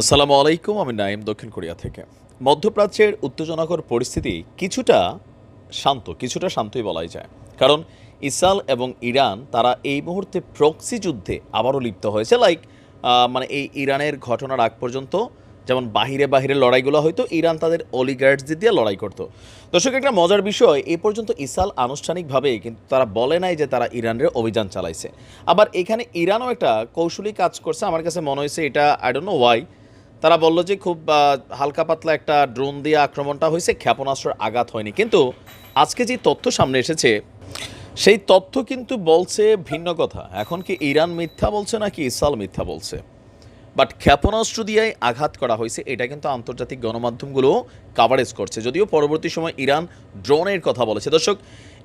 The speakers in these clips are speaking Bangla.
আসসালামু আলাইকুম, আমি নাইম দক্ষিণ কোরিয়া থেকে। মধ্যপ্রাচ্যের উত্তেজনাকর পরিস্থিতি কিছুটা শান্ত, কিছুটা শান্তই বলাই যায়। কারণ ইসরায়েল এবং ইরান, তারা এই মুহূর্তে প্রক্সি যুদ্ধে আবারও লিপ্ত হয়েছে। লাইক মানে এই ইরানের ঘটনার আগ পর্যন্ত, যেমন বাহিরে বাহিরে লড়াইগুলো হয়তো ইরান তাদের অলিগার্ডসদের দিয়ে লড়াই করতো। দর্শক, একটা মজার বিষয় এই পর্যন্ত ইসরায়েল আনুষ্ঠানিকভাবে কিন্তু তারা বলে নাই যে তারা ইরানের অভিযান চালাইছে। আবার এখানে ইরানও একটা কৌশলী কাজ করছে। আমার কাছে মনে হয়েছে এটা আই ডোন্ট নো ওয়াই তারা বলল যে খুব হালকা পাতলা একটা ড্রোন দিয়ে আক্রমণটা হয়েছে, ক্ষেপণাস্ত্রের আঘাত হয়নি। কিন্তু আজকে যে তথ্য সামনে এসেছে, সেই তথ্য কিন্তু বলছে ভিন্ন কথা। এখন কি ইরান মিথ্যা বলছে নাকি ইসরায়েল মিথ্যা বলছে? বাট ক্ষেপণাস্ত্র দিয়েই আঘাত করা হয়েছে, এটা কিন্তু আন্তর্জাতিক গণমাধ্যমগুলো কাভারেজ করছে। যদিও পরবর্তী সময় ইরান ড্রোনের কথা বলেছে। দর্শক,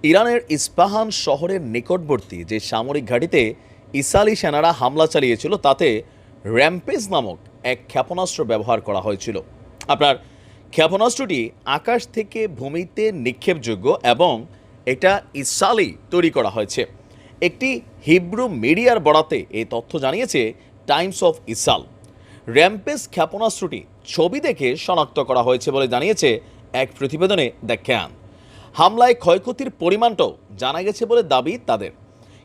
ইরানের ইস্পাহান শহরের নিকটবর্তী যে সামরিক ঘাঁটিতে ইসালি সেনারা হামলা চালিয়েছিল, তাতে র্যাম্পেজ নামক এক ক্ষেপণাস্ত্র ব্যবহার করা হয়েছিল। আপনার ক্ষেপণাস্ত্রটি আকাশ থেকে ভূমিতে নিক্ষেপযোগ্য এবং এটা ইসরায়েলি তৈরি করা হয়েছে। একটি হিব্রু মিডিয়ার বরাতে এই তথ্য জানিয়েছে টাইমস অফ ইসাল র্যাম্পেস ক্ষেপণাস্ত্রটি ছবি দেখে শনাক্ত করা হয়েছে বলে জানিয়েছে এক প্রতিবেদনে দেখেন হামলায় ক্ষয়ক্ষতির পরিমাণটাও জানা গেছে বলে দাবি তাদের।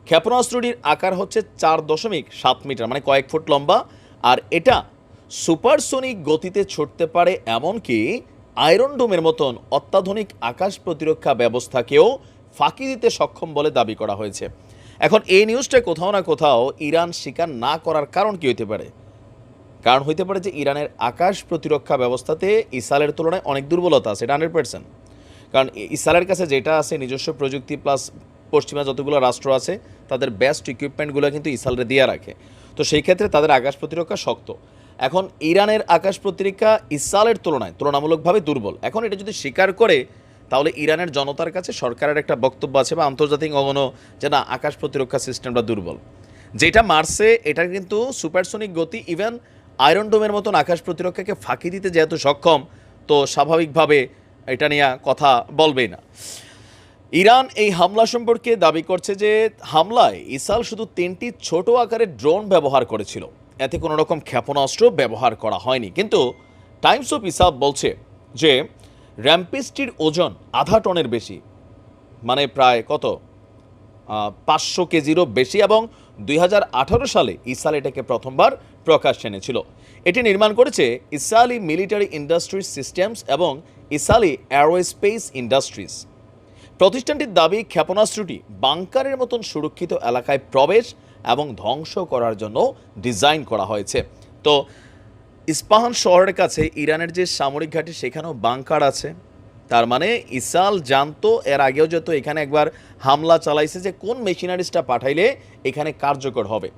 ক্ষেপণাস্ত্রটির আকার হচ্ছে চার দশমিক সাত মিটার মানে কয়েক ফুট লম্বা, আর এটা সুপারসোনিক গতিতে ছুটতে পারে এমনকি আয়রন ডোমের মতন অত্যাধুনিক আকাশ প্রতিরক্ষা ব্যবস্থাকেও ফাঁকি দিতে সক্ষম বলে দাবি করা হয়েছে। এখন এই নিউজটা কোথাও না কোথাও ইরান স্বীকার না করার কারণ কি হতে পারে? কারণ হইতে পারে যে ইরানের আকাশ প্রতিরক্ষা ব্যবস্থাতে ইসরায়েলের তুলনায় অনেক দুর্বলতা আছে, এটা হান্ড্রেড পার্সেন্ট কারণ ই- ইসরায়েলের কাছে যেটা আছে, নিজস্ব প্রযুক্তি প্লাস পশ্চিমা যতগুলো রাষ্ট্র আছে, তাদের বেস্ট ইকুইপমেন্টগুলো কিন্তু ইসরায়েলরে দিয়ে রাখে। তো সেই ক্ষেত্রে তাদের আকাশ প্রতিরক্ষা শক্ত। এখন ইরানের আকাশ প্রতিরক্ষা ইসরায়েলের তুলনায় তুলনামূলকভাবে দুর্বল। এখন এটা যদি স্বীকার করে, তাহলে ইরানের জনতার কাছে সরকারের একটা বক্তব্য আছে বা আন্তর্জাতিক অঙ্গনও যে না, আকাশ প্রতিরক্ষা সিস্টেমটা দুর্বল। যেটা মারছে, এটা কিন্তু সুপারসোনিক গতি ইভেন আয়রন ডোমের মতন আকাশ প্রতিরক্ষাকে ফাঁকি দিতে যেহেতু সক্ষম, তো স্বাভাবিকভাবে এটা নিয়ে কথা বলবেই না। ইরান এই হামলা সম্পর্কে দাবি করছে যে, হামলায় ইসরায়েল শুধু তিনটি ছোট আকারের ড্রোন ব্যবহার করেছিল। এতে কোনো রকম ক্ষেপণাস্ত্র ব্যবহার করা হয়নি। কিন্তু টাইমস অফ ইসাব বলছে যে র্যাম্পেসটির ওজন আধা টনের বেশি মানে প্রায় কত? পাঁচশো কেজিরও বেশি এবং দুই হাজার আঠারো সালে ইসরায়েল এটাকে প্রথমবার প্রকাশ এনেছিল। এটি নির্মাণ করেছে ইসালি মিলিটারি ইন্ডাস্ট্রিজ সিস্টেমস এবং ইসরায়েলি অ্যারোস্পেস ইন্ডাস্ট্রিজ। প্রতিষ্ঠানটির দাবি, ক্ষেপণাস্ত্রটি বাংকারের মতন সুরক্ষিত এলাকায় প্রবেশ এবং ধ্বংস করার জন্য ডিজাইন করা হয়েছে। তো ইস্পাহান শহরের কাছে ইরানের যে সামরিক ঘাঁটি, সেখানেও বাংকার আছে। তার মানে ইসরায়েল জানতো, এর আগেও যেহেতু এখানে একবার হামলা চালাইছে যে কোন মেশিনারিজটা পাঠাইলে এখানে কার্যকর হবে।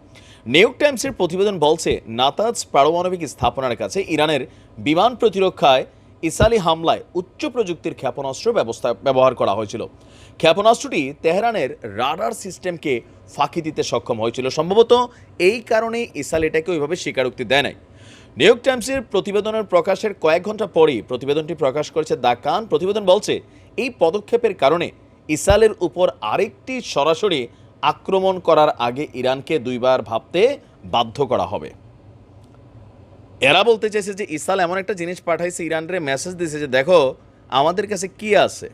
নিউইয়র্ক টাইমসের প্রতিবেদন বলছে, নাতাজ পারমাণবিক স্থাপনার কাছে ইরানের বিমান প্রতিরক্ষায় ইসরায়েলি হামলায় উচ্চ প্রযুক্তির ক্ষেপণাস্ত্র ব্যবস্থা ব্যবহার করা হয়েছিল। ক্ষেপণাস্ত্রটি তেহরানের রাডার সিস্টেমকে ফাঁকি দিতে সক্ষম হয়েছিল। সম্ভবত এই কারণেই ইসরায়েল এটাকে ওইভাবে স্বীকারোক্তি দেয় নাই। নিউ ইয়র্ক টাইমসের প্রতিবেদনের প্রকাশের কয়েক ঘণ্টা পরই প্রতিবেদনটি প্রকাশ করেছে দা কান। প্রতিবেদন বলছে, এই পদক্ষেপের কারণে ইসরায়েলের উপর আরেকটি সরাসরি আক্রমণ করার আগে ইরানকে দুইবার ভাবতে বাধ্য করা হবে। এরা বলতে চাইছে যে ইসরায়েল এমন একটা জিনিস পাঠাইছে, ইরানরে মেসেজ দিয়েছে যে, দেখো, আমাদের কাছে কি আছে?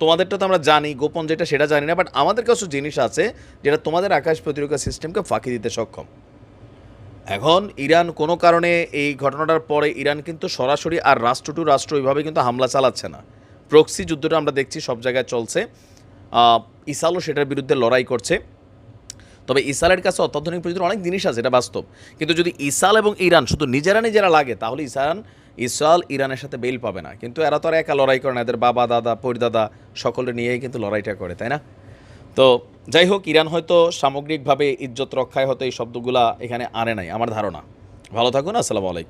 তোমাদেরটা তো আমরা জানি গোপন যেটা সেটা জানি না বাট আমাদের কাছে জিনিস আছে যেটা তোমাদের আকাশ প্রতিরক্ষা সিস্টেমকে ফাঁকি দিতে সক্ষম। এখন ইরান কোনো কারণে এই ঘটনাটার পরে ইরান কিন্তু সরাসরি আর রাষ্ট্র টু রাষ্ট্র ওইভাবে কিন্তু হামলা চালাচ্ছে না। প্রক্সি যুদ্ধটা আমরা দেখছি সব জায়গায় চলছে। আহ, ইসরায়েলও সেটার বিরুদ্ধে লড়াই করছে। তবে ইসরায়েলের কাছে অত্যাধুনিক প্রযুক্তির অনেক জিনিস আছে এটা বাস্তব। কিন্তু যদি ইসরায়েল এবং ইরান শুধু নিজেরা নিজেরা লাগে তাহলে ইসরায়েল ইসরায়েল ইরানের সাথে বেল পাবে না। কিন্তু এরা তো আর একা লড়াই করে না। এদের বাবা, দাদা পরিদাদা সকলে নিয়েই কিন্তু লড়াইটা করে, তাই না? তো যাই হোক, ইরান হয়তো সামগ্রিকভাবে ইজ্জত রক্ষায় হয়তো এই শব্দগুলা এখানে আনে নাই, আমার ধারণা। ভালো থাকুন, আসসালামু আলাইকুম।